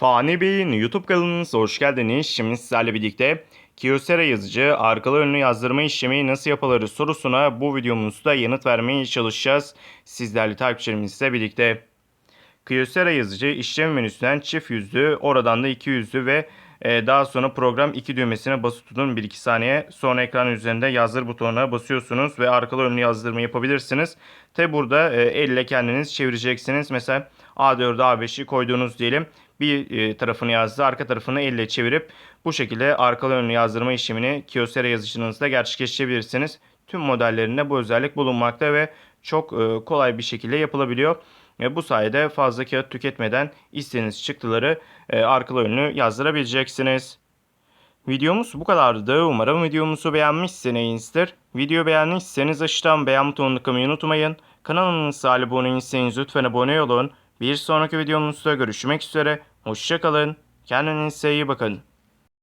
Fani Bey'in YouTube kanalınıza hoş geldiniz. Şimdi sizlerle birlikte Kyocera yazıcı arkalı önlü yazdırma işlemi nasıl yapılır sorusuna bu videomuzda yanıt vermeye çalışacağız. Sizlerle takipçilerimizle birlikte. Kyocera yazıcı işlem menüsünden çift yüzlü, oradan da iki yüzlü ve e, daha sonra program 2 düğmesine basılı tutun 1-2 saniye. Sonra ekran üzerinde yazdır butonuna basıyorsunuz ve arkalı önlü yazdırma yapabilirsiniz. Tabi burada e, elle kendiniz çevireceksiniz. Mesela A4'e A5'i koyduğunuz diyelim. Bir e, tarafını yazdı, arka tarafını elle çevirip bu şekilde arkalı önlü yazdırma işlemini Kyocera yazıcınızda gerçekleştirebilirsiniz. Tüm modellerinde bu özellik bulunmakta ve çok e, kolay bir şekilde yapılabiliyor. E, bu sayede fazla kağıt tüketmeden istediğiniz çıktıları e, arkalı önlü yazdırabileceksiniz. Videomuz bu kadardı. Umarım videomuzu beğenmişsinizdir. Video beğenmişseniz aşağıdan beğen butonunu tıklamayı unutmayın. Kanalımıza abone değilseniz lütfen abone olun. Bir sonraki videomuzda görüşmek üzere. Hoşçakalın. Kendinize iyi bakın.